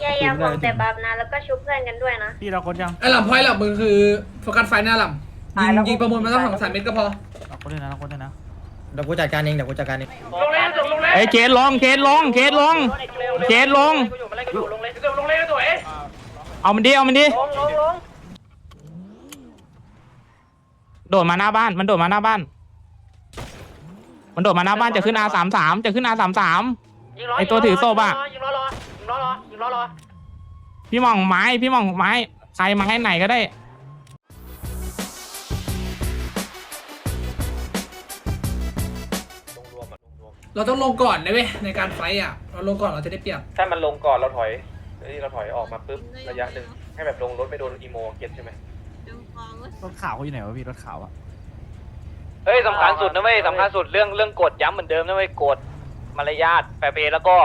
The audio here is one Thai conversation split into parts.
อย่าอย่าบอกแต่บัฟนะ แล้วก็ชุบเพื่อนกันด้วยนะ พี่เราคนยังไอ้หล่ำพอยหล่ำมึงคือโฟกัสไฟหน้าหล่ำยิงยิงประมวลมาต้องสองสามเม็ดก็พอเราคนด้วยนะเราคนด้วยนะเดี๋ยวกูจัดการเองเดี๋ยวกูจัดการเองไอ้ยเคสลงเคสลงเคสลงเคสลงเอามันดิเอามันดิโดดมาหน้าบ้านมันโดดมาหน้าบ้าน มันโดดมาหน้าบ้านจะขึ้นอาสามสามจะขึ้นอาสามสามไอ้ตัวถือโซ่บ้ะยิงรอรอยิงร อรอยิงรอรอพี่หมองไม้พี่หมองไม้ใครมาให้ไหนก็ได้ เราต้องลงก่อนนะเว้ยในการไฟต์อะ เราลงก่อนเราจะได้เปรียบ ถ้ามันลงก่อนเราถอยเฮ้ยเราถอยออกมาปุ๊บระยะหนึ่งให้แบบลงรถไม่โดนอีโมเก็ตใช่ไหมรถขาวเขาอยู่ไหนวะพี่รถขาวอะเฮ้ยสำคัญสุดนะเว้ยสำคัญสุดเรื่องเรื่องกฎย้ำเหมือนเดิมนะเว้ยกฎมารยาทแฟร์เพย์แล้วก็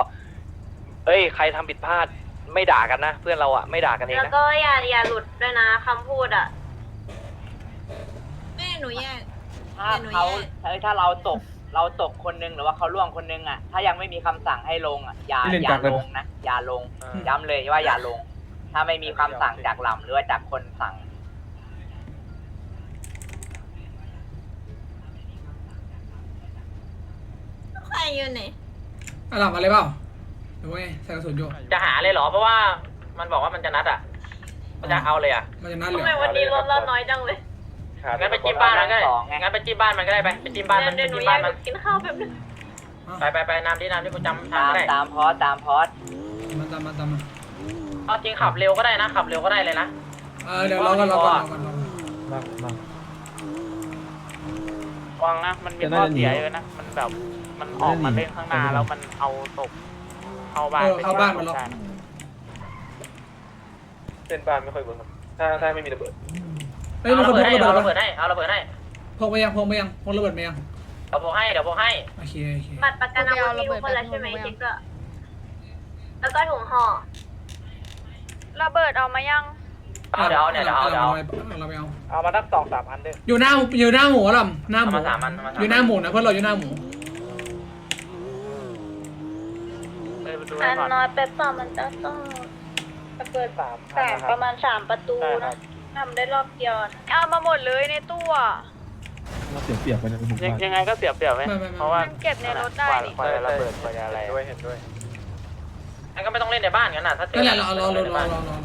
เฮ้ย ใครทำผิดพลาดไม่ด่ากันนะ เพื่อนเราอะไม่ด่ากันเองแล้วนะ ก็อย่าอย่าหลุดด้วยนะคำพูดอะ แม่หนูแยก ถ้าเขาเฮ้ยถ้าเราตกเราตกคนนึงหรือว่าเขาล่วงคนนึงอะ ถ้ายังไม่มีคำสั่งให้ลงอะอย่าอย่าลงนะอย่าลงย้ำเลยว่าอย่าลง ถ้าไม่มีคำสั่งจากลำหรือว่าจากคนสั่ง ใครอยู่ไหนไอ้หล่ำอะไรเปล่า หรือว่าไงใส่กระสุนอยู่จะหาเลยเหรอ เพราะว่ามันบอกว่ามันจะนัดอะ มันจะเอาเลยอะ มันจะนั่นเลทำยไมวันนี้รถเราน้อยจังเลยขาดงั้นไปจิ้มบ้านมันก็ได้สองไงงั้นไปจิ้มบ้านมันก็ได้ไป ไปจิ้มบ้านมันไปเดี๋ยวหนูจิ้มแยบ้านกมัน กินข้าวแป๊บนึงไปไปไปน้ำที่น้ำที่กูจำทางตามก็ได้ตามพอสตามพอสมาตามมาตามมาเอาจริงขับเร็วก็ได้นะ ขับเร็วก็ได้เลยนะ เออเดี๋ยวรอก่อนรอก่อนรอก่อนรอก่อนมามาวังนะ มันมีข้อเสียเยอะนะ มันแบบ มันออกมาเล่นข้างหน้าแล้วมันเอาตก เข้าบ้านเออเข้าบ้านมาแล้วได้ะเส้นบ้านไม่ค่อยเวิร์กครับถ้าถ้าไม่มีระเบิดเฮ้ยมันเอาคนระพเบิกดระให้เบิดปะเอาระเบิดให้เอาระเบิดให้พกไปยังพกไปยังพกระเบิดไปยังเดี๋ยวพกให้เดี๋ยวพกให้โอเคโอเคบัตรประกันอาวุธมีทุกคนแล้วใช่ไหมเช็คก็แล้วก็ถุงห่อระเบิดเอามายังเอาเดี๋ยวเอาเนี่ยเดี๋ยวเอาเดี๋ยวเอาเราไปเอาเอามาตั้งสองสามอันด้วยอยู่หน้าอยู่หน้าหมูหล่ำหน้าหเอามูมาสามอันเอามาสามอยู่หน้าหมูนะเพื่อนเราอยู่หน้าหมู เออไปดูอัให้นก่อนน้อยเป๊ปเปอร์มันจะต้องระเบิดสามประมาณสามประตูนะทำได้รอบเดียวนะเอามาหมดเลยในตู้อะเราเสียเปรียบไปนะผมยังว่ายังไงก็เสียเปรียบไหมไม่ไม่ไม่เพราะว่ามันเก็บในรถได้กว่านี่กว่าจะระเบิดกว่าจะอะไรด้วยเห็นด้วยงั้นก็ไม่ต้องเล่นในบ้านกันนะถ้าเจอนั่นแหละรอรอรอรอรอรอ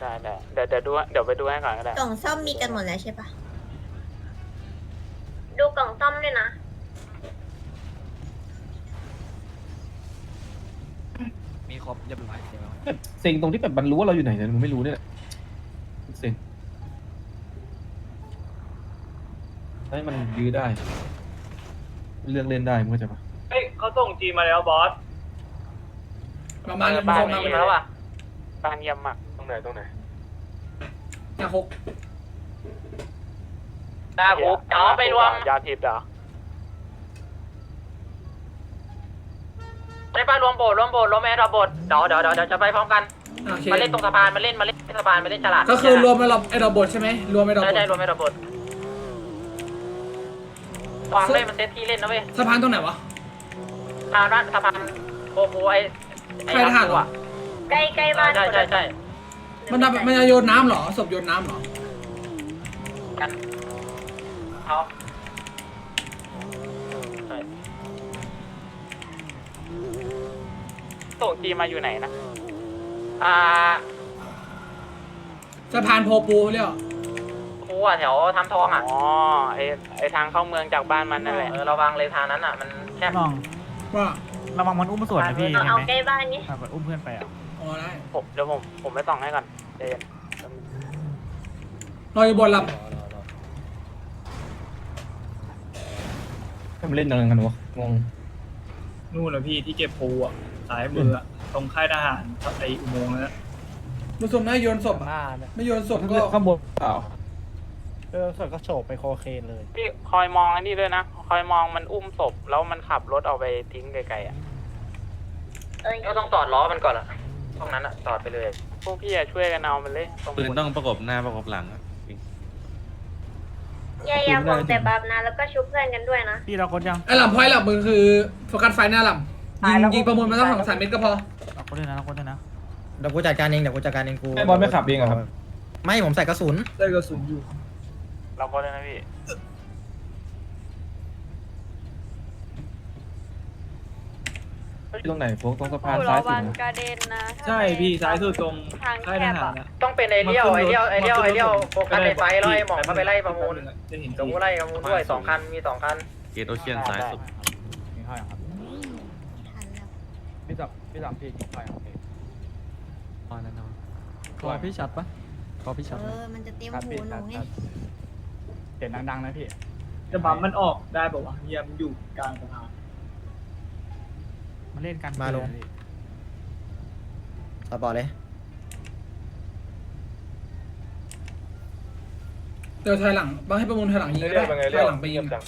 ได้ได้เดี๋ยวเดี๋ยวดูเดี๋ยวไปดูให้ก่อนก็ได้กล่องซ่อมมีกันหมดแล้วใช่ปะดูกล่องซ่อมด้วยนะ มีครบเรียบร้อยเดี๋ยวเซ็งตรงที่แบบมันรู้ว่าเราอยู่ไหนเนี่ยมันไม่รู้เนี่ยแหละเซ็งให้มันยื้อได้ เลือกเล่นได้มึงเข้าใจปะเฮ้ยเขาส่งจีมาแล้วบอส ประมาณบ้านประมาณจีมาแล้วอะบ้านเยี่ยมมากตรงไหนตรงไหนหน้าหกหน้าคุกเอาไปรวมยาทิพย์เหรอ ไปไปรวมโบสถ์รวมโบสถ์รวมแอร์ดรอปโบสถ์เดี๋ยวเดี๋ยวเดี๋ยวเดี๋ยวจะไปพร้อมกัน โอเคมาเล่นตรงสะพานมาเล่นมาเล่นสะพานมาเล่นฉลาดก็คือรวมไอ้เราไอ้เราบทใช่ไหมรวมไอ้เราบใช่ทใช่รวมแอร์ดรอปโบสถ์วางได้มันเซตที่เล่นนะเว้ยสะพานตรงไหนวะ สะพานร้านสะพานโอ้โหไอ้ไอ้ใครทหารเหรออะใกล้ใกล้บ้านใช่ใช่ใช่มันจะมันจะโยนน้ำเหรอศพโยนน้ำเหรอ กันเอาใช่ ส่งจีมาอยู่ไหนนะ อ่าสะพานโพปูเรียกครูอะแถวทำทองอะ อ๋อไอไอทางเข้าเมืองจากบ้านมันนั่นแหละเออระวังเลยทางนั้นอะ มันแคบลองว่าระวังมันอุ้มส่วนนะพี่เราเห็นเอาไหมใกล้บ้านนี้อะมันอุ้มเพื่อนไปอะอ๋อได้ผมเดี๋ยวผมผมไปส่องให้ก่อนเดนเราอยู่บนลให้มันเล่นอะไรกันวะงงนู่นนะพี่ที่เก็บปูอะ สายมืออะตรงค่ายทหารไออุโมงค์นั้นำมันศพน่าโยนศพอะไม่โยนศพก็ข้างบนเปล่าเออส่วนก็โฉบไปโคเคนเลย พี่คอยมองอันนี้ด้วยนะ คอยมองมันอุ้มศพแล้วมันขับรถเอาไปทิ้งไกลๆอะเอ้ยก็ต้องตอดล้อมันก่อนอะตรงนั้นอะตอดไปเลย พวกพี่อะช่วยกันเอามันเลยตรงปืนต้องประกบหน้าประกบหลังอะอย่าอย่าบอกแต่บัฟนะ แล้วก็ชุบเพื่อนกันด้วยนะพี่เราคนยังไอ้หล่ำพอยหล่ำมึงคือโฟกัสไฟหน้าหล่ำ ยิงยิงประมวลมาต้องสองสามเม็ดก็พอเราคนด้วยนะเราคนด้วยนะมเดี๋ยวกูจัดการเองเดี๋ยวกูจัดการเองกูไอ้บอลไม่ขับเองเหรอครับ ไม่ผมใส่กระสุนได้กระสุนอยู่เราก็เลยนะพี่ตรงไหนโฟกตรงสะพานผู้ซ้าระยสุวัดงนะกระเด็นนะถ้ใช่ไม่พี่ซ้ายสุดตรงทางค่ายแคทบหารอะอะต้องเป็นไอเดียวไอเดียวไอเดียวไอเดียวโฟกัสในไฟไล่หมองเข้าไปไล่ประมูลจะเห็นกับพี่กูไล่ประมูลด้วยสองคันมีสองคันเกตโอเชียนซ้ายสุด กินข้าวยังครับ พี่สับพี่สับพี่กินข้าวยังพี่พอแล้วน้องขอพี่ชัดปะขอพี่ชัดเออมันจะเต็มครับหูพี่หชันูดไงชัดเสียงดังๆนะพี่ จะบัมมันออกได้ป่าวะเฮียมันอยู่กลางสะพานมาเล่นกันมาลง ต่อบอกเลย เดี๋ยวถอยหลังบางให้ประมูลถอยหลังยิงเรีก็ยได้กเป็นไงถเรีอยยกหลังไปยิงจัง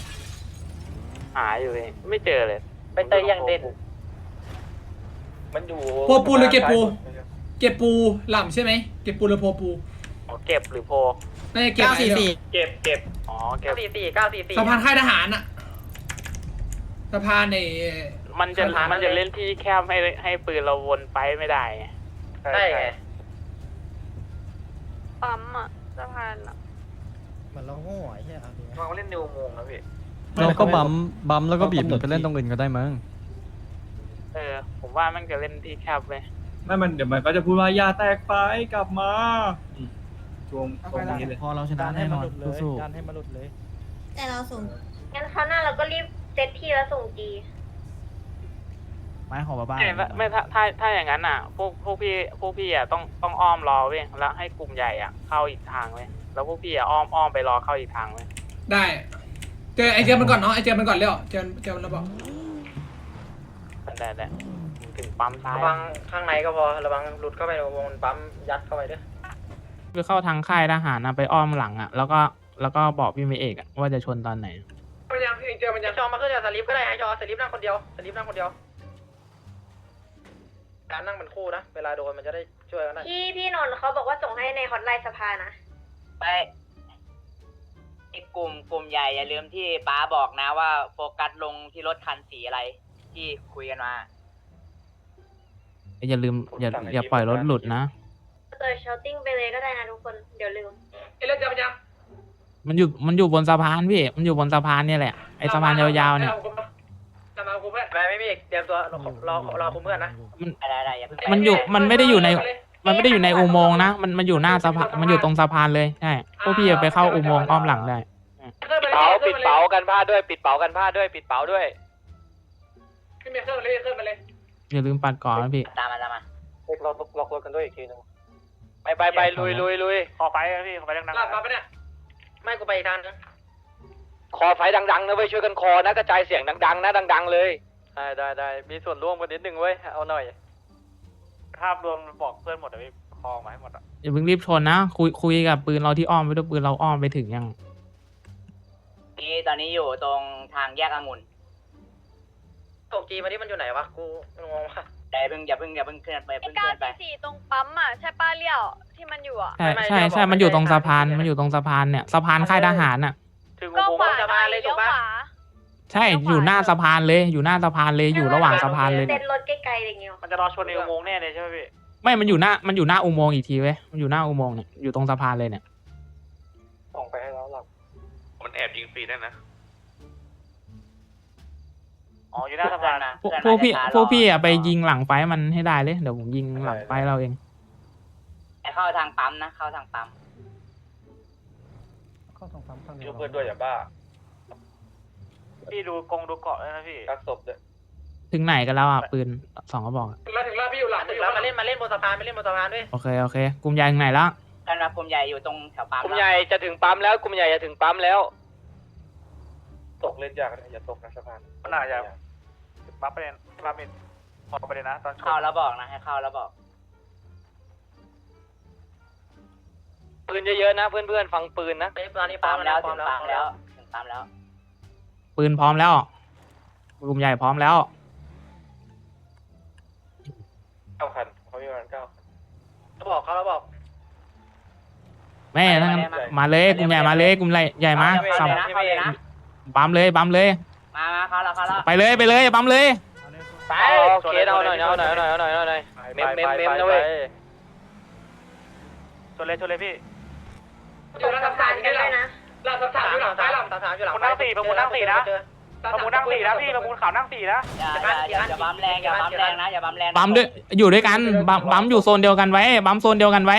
หาอยู่พี่ไม่เจอเลย ไปเตยยังเด่น มันอยู่โพปูหรือเก็บปู เก็บปูหล่ำใช่ไหมเก็บปูหรือโพปูอ๋อเก็บหรือโพ น่าจะเก็บเก้าสี่สี่เก็บเก็บอ๋อเก็เก้าบสี่สี่เก้าสี่สี่ สะพานค่ายทหารอะสะพานใน มันจะมันจะเล่นที่แคบให้ให้ปืนเราวนไปไม่ได้ไงใช่ไงปั๊มอะสะพานอะเหมือนเราโง่ไอ้เหี้ยเอาดิมันเล่นในอุโมงค์นะพี่ เราก็บัมบัมแล้วก็บีบกำหนดไปเล่นตรงอื่นก็ได้มั้ง เออ ผมว่ามันจะเล่นที่แคบเลยไม่มันเดี๋ยวมันก็จะพูดว่าอย่าแตกไฟกลับมานี่ช่วงตรงนี้เลย พอเราชนะแน่นอนสู้ๆแต่เราส่งงั้นคราวหน้าเราก็รีบเซตที่แล้วส่งจีไม้ของบ้าไม่ถ้าไม่ถ้าถ้าถ้าอย่างนั้นอะ พวกพวกพี่พวกพี่อะต้องต้องอ้อมรอเว้ยแล้วให้กลุ่มใหญ่อะเข้าอีกทางเว้ยแล้วพวกพี่อะอ้อมอ้อมไปรอเข้าอีกทางเว้ยได้ เจอไอเจอมันก่อนเนาะไอเจอมันก่อนเร็วเจอเจอมันแล้วบอก แต่แต่ถึงปั๊มซ้ายระวังข้างในก็พอระวังหลุดเข้าไปในอุโมงค์ปั๊มยัดเข้าไปด้วยคือเข้าทางค่ายทหารนะไปอ้อมหลังอะ แล้วก็แล้วก็บอกพี่เมย์เอกอะว่าจะชนตอนไหนมันยังพี่เจอมันยังจอมาขึ้นจากสลิปก็ได้ไอจอสลิปนั่งคนเดียวสลิปนั่งคนเดียวการนั่งเป็นคู่นะเวลาโดนมันจะได้ช่วยกันได้พี่พี่นนท์เขาบอกว่าส่งให้ในฮอตไลน์สภานะไปไอ้กลุ่มกลุ่มใหญ่อย่าลืมที่ป้าบอกนะว่าโฟกัสลงที่รถคันสีอะไร ที่คุยกันมา อย่าลืมอย่าอย่าปล่อยรถหลุดนะเตยชาติ้งไปเลยก็ได้นะทุกคน เดี๋ยวลืม เอ้ยเลิกเจอมันยังมันอยู่มันอยู่บนสะพานพี่ มันอยู่บนสะพานเนี่ยแหละไอ้สะพานยาวๆเนี่ยจะมาคุมเพื่อนไม่ไม่มีเตรียมตัวรอรอรอคุมเพื่อนนะอะไรอะไรอย่าเพิ่งไปมันอยู่มันไม่ได้อยู่ใน มันไม่ได้อยู่ในอุโมงค์นะ มันมันอยู่หน้าสะพานมันอยู่ตรงสะพานเลยใช่พวกพี่จะไปเข้าอุโมงค์อ้อมหลังได้ เป๋าปิดเป๋ากันผ้าด้วย ปิดเป๋ากันผ้าด้วย ปิดเป๋าด้วย ขึ้นไปเครื่องเลยขึ้นมาเลยอย่าลืมปัดก่อนนะพี่ ตามมาตามมาเล็กล็อกล็อกรถกันด้วยอีกทีนึงไปไปไปลุยลุยลุยขอไฟพี่ขอไฟดังลาดมาปะเนี่ยไม่กูไปอีกทางนึงคอไฟดังๆนะเว้ยช่วยกันคอนะกระจายเสียงดังๆนะดัง ๆ เลยได้ได้ได้มีส่วนร่วมกันนิดนึงเว้ยเอาหน่อยภาพรวมบอกเพื่อนหมดเลยพี่คอมาให้หมดอะอย่าเพิ่งรีบชนนะ คุยคุยกับปืนเราที่อ้อมไปด้วยปืนเราอ้อมไปถึงยัง นี่ตอนนี้อยู่ตรงทางแยกองุ่น ตกจีมาที่มันอยู่ไหนวะกูงงว่ะ แต่อย่าเพิ่งอย่าเพิ่งอย่าเพิ่งเคลื่อนไปไอ้เพิ่งเก้าเคลื่อนไป สี่สี่ตรงปั๊มอะใช่ป้าเลี้ยวที่มันอยู่อะ ใช่ใช่ใช่มันอยู่ตรงสะพานมันอยู่ตรงสะพานเนี่ย สะพานค่ายทหารน่ะ ถึงก็อุขโมวางค์สะหน่พาอนยเลยเลี้ถูยวกปะขวาใช่ อยู่หน้าสะพานเลย อยู่หน้าสะพานเลย อยู่ระหว่างสะพานเลย เต้นรถไกลๆอะไรอย่างเงี้ยมันจะรอชนในอุโมงค์แน่เลยใช่ไหมพี่ ไม่ มันอยู่หน้า มันอยู่หน้าอุโมงค์อีกทีเว้ย มันอยู่หน้าอุโมงค์เนี่ย อยู่ตรงสะพานเลยเนี่ย ส่งไปให้แล้วหลับมันแอบยิงฟรีได้นะ อ๋ออยู่หเพื่น้าอนสะพานมาพวกเพื่อนพวกพี่มาจะช้ารอพวกพี่อะไปยิงหลังไฟมันให้ได้เลย เดี๋ยวผมยิงหลังไฟเราเอง เข้าทางปั๊มนะ เข้าทางปั๊มช่วยเพื่อนด้วยอย่าบ้าพี่ดูกงดูเกาะเลยนะพี่กักศพด้วยถึงไหนกันแล้วอะปืนสองกระบอกอะถึงแล้วถึงแล้วพี่อยู่หลังถึงแล้วมาเล่นมาเล่นบนสะพานมาเล่นบนสะพานด้วยโอเคโอเคกลุ่มใหญ่ถึงไหนแล้วท่านรับกลุ่มใหญ่อยู่ตรงแถวปั๊มกลุ่มใหญ่จะถึงปั๊มแล้วกลุ่มใหญ่จะถึงปั๊มแล้ว ตกเล่นยากนะอย่าตกนะสะพานน่าจะปั๊บประเด็นปั๊บเป็นพอประเด็นนะ ตอนเข้าแล้วบอกนะให้เข้าแล้วบอกปืนเยอะๆนะเพื่อนๆฟังปืนนะตอนนี้ปั๊ปั๊มมแล้แล้ววพร้ถึอมงแล้วปั๊มแล้วถึงปั๊มแล้ว ปืนพร้อมแล้วกลุ่มใหญ่พร้อมแล้วเก้าคันเขามีประมาณเก้าคันเขาบอกเขาแล้วบอก แม่ทั้งนั้นมาเลยกลุ่มใหญ่มาเลยกลุ่มใหญ่ใหญ่มาเข้าสับเลยนะเข้าเลยนะ ปั๊มเลยปั๊มเลย มามาเข้าแล้วเข้าแล้วไปเลยไปเลยปั๊มเลย ไปโอเคเอาหน่อยเอาหน่อยเอาหน่อยเอาหน่อยเอาหน่อยเมมเมมเมมนะเว้ยนเลยชนเลยพี่อยู่แล้วสามสามอยู่นี่แหละหลับสามสามอยู่หลังซ้ายหลับสามสามอยู่หลังประมูลนั่งสี่ประมูลนั่งสี่นะประมูลนั่งสี่นะพี่ประมูลขาวนั่งสี่นะอย่าอย่าอย่าบัมแรงอย่าบัมแรงนะอย่าบัมแรงนะบัมด้วยอยู่ด้วยกันบัมบัมอยู่โซนเดียวกันไว้บัมโซนเดียวกันไว้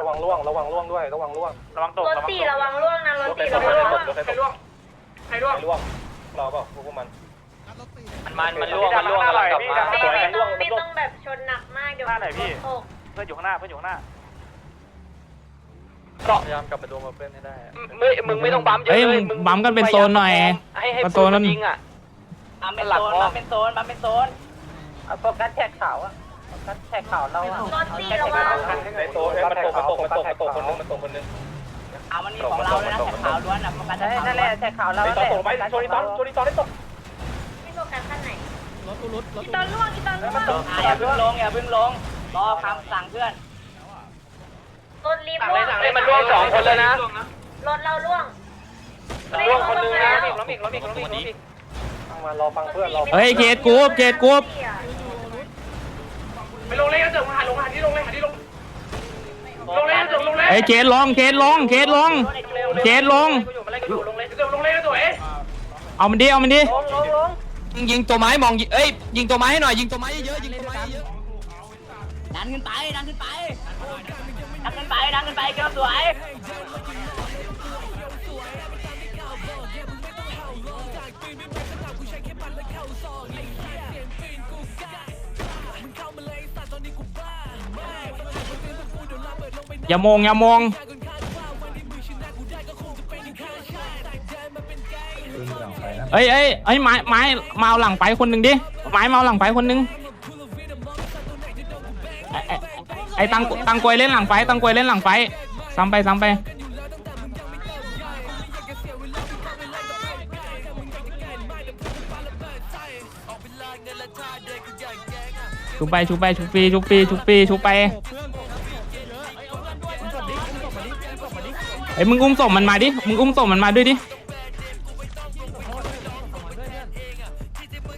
ระวังล่วงระวังล่วงด้วยระวังล่วงระวังตกรถระวังสี่ตกระวังล่วงนะรถรถใครสี่ตระกวังรถล่วงใค รตกรถใครตกใครร่วงใครร่วงใครล่วงรอเปล่าพวกมันมันมันล่วงมันล่วงกำลังกลับมาไม่ไม่ต้องไม่ต้องแบบชนหนักมากเดี๋ยวหน้าไหนพี่ ตกเพื่อนอยู่ข้างหน้าเพื่อนอยู่ข้างหน้าพยายามกลับไปดูมาเพื่อนให้ได้ไม่มึงไม่ต้องบัมเยอะเฮ้ยเลยมึงบัมกันเป็นโซนหน่อยให้ให้เป็นโซโซนนนั้น ยิงอะบัมเป็นโซนบัมเป็นโซนบัมเป็นโซนโฟกัสแท็กขาวอะโฟกัสแท็กขาวเราอะรถสี่ระวังในโต๊ะมันตกมันตกมันตกมันตกคนนึงมันตกคนนึง เอามันมีของเราเลยนะแท็กขาวล้วนอะโฟกัสแท็กขาวนั่นแหละแท็กขาวเราไอ้ตอนตกไหมโชนี่ตอนโชนี่ตอนได้ตกไม่โฟกัสขั้นไหนรถกูรุดรถอีกูตอนรุดล่วงอีตอนล่วงอย่าเพิ่งลงอย่าเพิ่งลงรอคำสั่งเพื่อนรถรีบล่วงเฮ้ยมันล่วงสองคนเลยนะรถเราล่วงล่วงคนนึงนะล้มอีกล้มอีกล้มอีกล้มอีกฟังมารอฟังเพื่อนรอเฮ้ยเกตกรุ๊ปเกตกรุ๊ปไปลงเลยนะเดี๋ยวหาลงหาที่ลงเลยหาที่ลง ลงเลยนะเดี๋ยวลงเลยเฮ้ยเกตลงเกตลงเกตลงเกตลงเดี๋ยวลงเลยนะตัวเอ๊ะเอามันดิเอามันดิยิงยิงตัวไม้มองยิงเอ้ยยิงตัวไม้ให้หน่อยยิงตัวไม้เยอะๆยิงตัวไม้เยอะดันขึ้นไปดันขึ้นไปดันขึ้นไปดันขึ้นไปเกี่ยวสวย อย่ามองอย่ามองเอ้ยเอ้ยเอ้ยไม้ไม้มาเอาหลังไปคนหนึ่งดิไม้มาเอาหลังไปคนหนึ่งไอ้ไอ้ไอ้ตังตังกวยเล่นหลังไปตังกวยเล่นหลังไปซ้ำไปซ้ำไปชุบไปชุบไปชุบปีชุบปีชุบปีชุบไป เอ้ยมึงอุ้มศพมันมาดิ มึงอุ้มศพมันมาด้วยดิ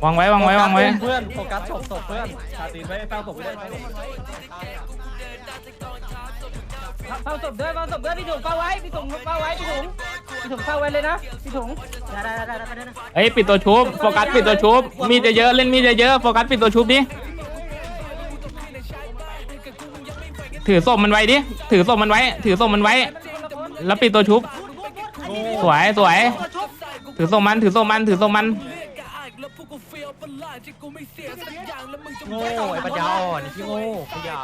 วางไว้วางไว้วางไว้ เพื่อนโฟกัสศพศพเพื่อนชาตีนไว้เฝ้าศพด้วยเฝ้าศพด้วยเฝ้าศพด้วยพี่ถุงเฝ้าไว้พี่ถุงเฝ้าไว้พี่ถุงพี่ถุงเฝ้าไว้เลยนะพี่ถุงได้ได้ได้ได้ได้เอ้ยปิดตัวชุบโฟกัสปิดตัวชุบมีดเยอะๆเล่นมีดเยอะๆโฟกัสปิดตัวชุบดิ ถือศพมันไว้ดิ ถือศพมันไว้ ถือศพมันไว้ แล้วปิดตัวชุบ สวยสวย ถือศพมัน ถือศพมัน ถือศพมันโง่ไอ้ปัญญาอ่อนไอ้ที่โง่ขยะ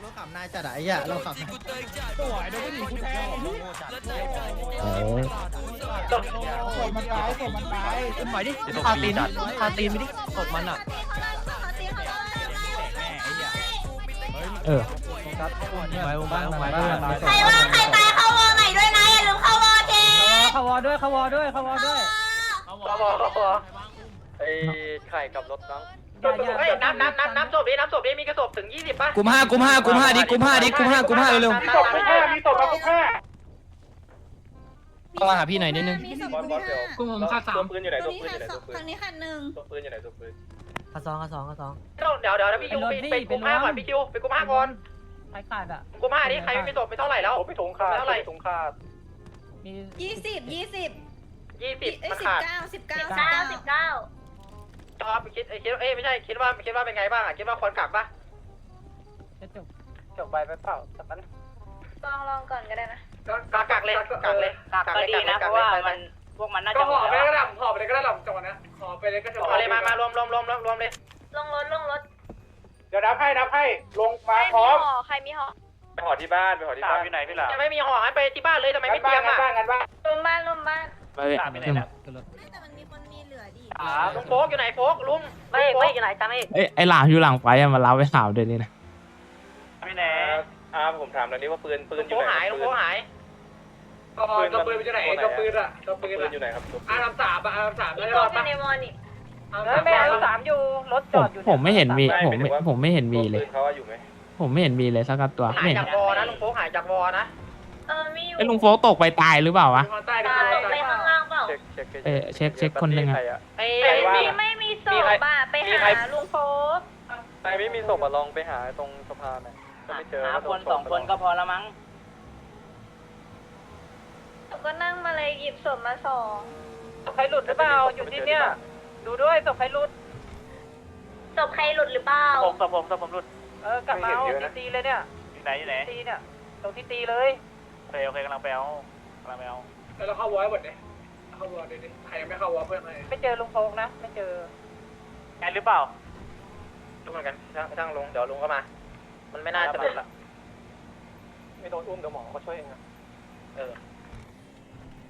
เราขับนายจัดอะไอ้เหี้ยเราขับนายมันตายศพมันตายขึ้นหน่อยดิคาตีนคาตีนไปดิตบมันอะ เออไปวงบ้านไปใครว่าใครตายเข้าวอใหม่ด้วยนะอย่าลืมเข้าวอเทเขาวอด้วยเขาวอด้วยเขาวอด้วยไอ้ไข่กับรถน้องเฮ้ยน้ำน้ำน้ำน้ำศพนี้น้ำศพนี้มีกระสอบถึงยี่สิบป่ะกุมห้ากุมห้ากุมห้าดิกุมห้าดิกุมห้ากุมห้าเร็วมีศพทุกแค่มีศพมาทุกแค่ เข้ามาหาพี่หน่อยนิดนึงบอสบอสเดี๋ยวกูผมฆ่าสาม ตัวปืนอยู่ไหนตัวปืนอยู่ไหนตัวปืนฝั่งนี้คันหนึ่งตัวปืนอยู่ไหนตัวปืนข้าสองข้าสองข้าสองเดี๋ยวเดี๋ยวพี่ยูไปไปกุมห้าก่อนพี่คิวไปกุมห้าก่อนใครขาดอะกุมห้านี่ใครไม่มีศพไม่เท่าไหร่แล้วโอ้พี่ถุงขาดเท่าไหร่พี่ถุงขาดมียี่สิบยี่สิบยี่สิบเอ้ยมันสิบขาดเก้าสิบเก้าสิบเก้าสิบเก้าจอบคิดเอ้ยคิดเอ้ยไม่ใช่คิดว่าคิดว่าเป็นไงบ้างอะคิดว่าควรกลับป่ะจะจบจบไปไปเปล่าแต่มันลองลองก่อนก็ได้นะ กักกักเลยกักเลยกักก็ดีนะเพราะว่ามันพวกมันน่าจะหห่อดไปแล้วก็ได้ห่อไปเลยก็ได้หล่ำจังหวะนี้ห่อไปเลยก็จะห่อเลยมามารวมรวมรวมรวมรวมเลยลงรถลงรถเดี๋ยวนับให้นับให้ลงมาพร้อมห่อใครมีห่อไปหอที่บ้านไปหอที่บ้านอยู่ไหนพี่หลาจะไม่มีห่อให้ไปที่บ้านเลยทำไมไม่เตรียมอะรวมบ้านรวมบ้านไปสามไปไหนนะขึ้นรถแต่มันมีคนมีเหลือดิลุงโฟกอยู่ไหนโฟกลุงไม่ไม่อยู่ไหนจ้าไม่เอ้ไอหลามอยู่หลังไปอะมาเล่าไปข่าวเดี๋ยวนี้นะไม่แน่อ่าผมถามแล้วนี่ว่าปืนปืนอยู่ไหนหายลุงโฟกหาย ตัวปืนอยู่ไหนตัวปืนอะตัวปืปืนนอยู่ไหนครับตัวปือานรามสามอะอารามสามอีได้กตัวรอดเป็นปะในวอนี่ไม่อารามสามอยู่รถผมผมไม่เห็นมีผมไม่ผมไม่เห็นมีเลยปืนเขาอยู่ไหมผมไม่เห็นมีเลยสักตัวหาไม่ยเห็นจากวอนะลุงโฟกหายจากวอนะเออมีอยู่ไอ้ลุงโฟกตกไปตายหรือเปล่าวะใต้ตายไปข้างล่างเปล่าเช็คเช็คเออเช็คเช็คคนหนึ่งอะใรอะไอ้มีไม่มีศพอะไปหาลุงโฟกใครไม่มีศพอะลองไปหาตรงสะพานหน่อยไม่เจอหาคนสองคนก็พอละมั้ง ก็นั่งมาเลยหยิบศพมาสองใครหลุดหรือเปล่าอยู่ที่เนี่ย ดูด้วยศพใครหลุดศพใครหลุดหรือเปล่าผมศพผมศพผมหลุด เออกลับมาเอาที่ตีเลยเนี่ยอยู่ไหนอยู่ไหนตีเนี่ยตรงที่ตีเลยโอเคโอเคกำลังไปเอากำลังไปเอาแล้วเราเข้าวอลหมดเลยเข้าวอลเดี๋ยวดิใครยังไม่เข้าวอลเพื่อนเลยไม่เจอลุงโฟกนะไม่เจอแอนหรือเปล่าทุกคนกันช่างช่างลงเดี๋ยวลุงก็มา มันไม่น่าจะหลุดละไม่โดนอุ้มเดี๋ยวหมอเขาช่วยเองนะเออ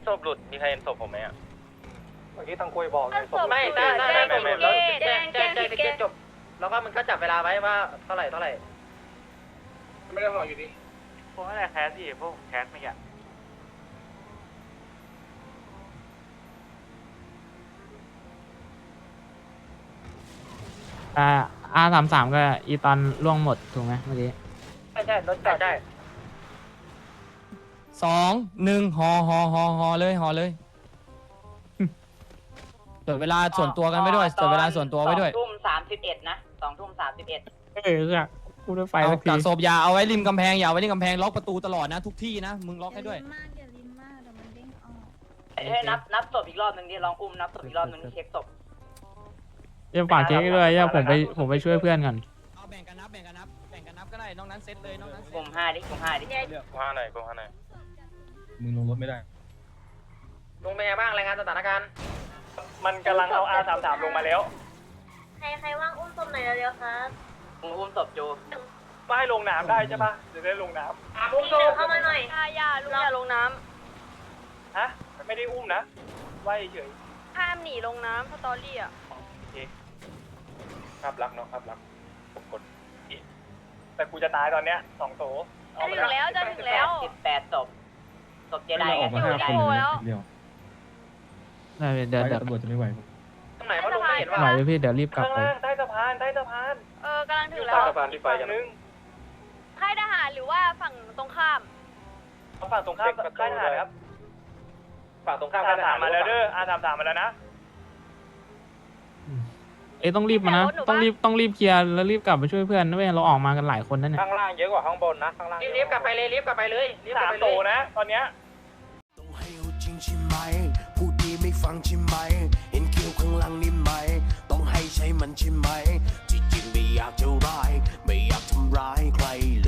ศพหลุด มีใครเห็นศพผมไหมอะ เมื่อกี้ทางคุยบอกไงศพไม่ได้ได้แจ้ได้งไม่ผิไม่ดแล้วแจ้งแจ้แจ้งงแจ้งผิดแจ้งจบ แล้วก็มันก็จับเวลาไว้ว่าเท่าไหร่เท่าไหร่ ไม่ได้ห่ออยู่ดีพวกอะไรแคสที่พวกแคสไม่อยากอ่าอาสามสามก็อีตอนล่วงหมดถูกไหมเมื่อกี้ ใช่ใช่รถจอดได้ สองหนึ่งหอหอหอหอเลยหอเลยส่วนเวลาส่วนตัวกันไว้ด้วยส่วนเวลาส่วนตัวไว้ด้วยสองทุ่มสามสิบเอ็ดนะสองทุ่มสามสิบเอ็ดเอออะพูดรถไฟเอาสักทีกักศพอย่าเอาไว้ริมกำแพงอย่าเอาไว้ริมกำแพงล็อกประตูตลอดนะทุกที่นะมึงล็อกให้ด้วยมากอย่าลิ้นมากเดี๋ยวมันเด้งออกเฮ้ยนับนับศพอีกรอบหนึ่งดิลองอุ้มนับศพอีกรอบหนึ่งเช็คศพเดี๋ยวฝากเช็คด้วยอย่าผมไปผมไปช่วยเพื่อนก่อนเอาแบ่งกันนับแบ่งกันนับแบ่งกันนับก็ได้นอกนั้นเซตเลยนอกนั้นเซกลุ่ตมห้าดิกลุ่มห้าดิกูห้าหน่อยกูห้าหน่อย มึงลงรถไม่ได้ลุงเป็นไงบ้างรายงานสถานการณ์มันกำลังเอา R33 ลงมาแล้วใครใครว่างอุ้มศพหน่อยเร็วๆครับมึงอุ้มศพจูไม่ให้ลงน้ำได้ใช่ปะเดี๋ยวได้ลงน้พี่เดินเข้ามาหน่อยถ้าย่าลุงอย่าลงน้ำฮะ ไม่ได้อุ้มนะว่ายเฉยำห้ามหนีลงน้ำสตอรี่อะภาพลักษณ์เนาะภาพลักษณ์ผมกดแต่กูจะตายตอนเนี้ยสองโถจะถึงแล้วจะถึงแล้ว สิบแปดศพ ศพเจไดไม่เราออกมาห้าคนเลยนะเดียวได้เดี๋ยวไปเดี๋ยวตำรวจจะไม่ไหวตรงไหนว่าลุงไม่เห็นว่าไหวไหมพี่เดี๋ยวรีบกลับข้างไปล่างใต้สะพานใต้สะพานเออกำลังถึงใต้แล้วสะพานที่ไฟฝั่กันงนึงค่ายทหารหรือว่าฝั่งตรงข้ามฝั่งตรงข้ามค่ายทหารครับฝั่งตรงข้ามอาสามมาแล้วเด้ออาสามสามมาแล้วนะ เอ้ต้องรีบมานะ ต้องรีบต้องรีบเคลียร์แล้วรีบกลับไปช่วยเพื่อนนะเว้ยเราออกมากันหลายคนนั่นเนี่ย ข้างล่างเยอะกว่าข้างบนนะข้างล่างรีบกลับไปเลยรีบกลับไปเลยรีบกลับไปเลยนะ ตอนเนี้ยชิงไหมพูดดีไม่ฟังใช่ไหมเห็นคิวข้างหลังนี่ไหม ต้องให้ใช้มันใช่ไหมจริงไม่อยากจะร้าย ไม่อยากทำร้ายใครเลย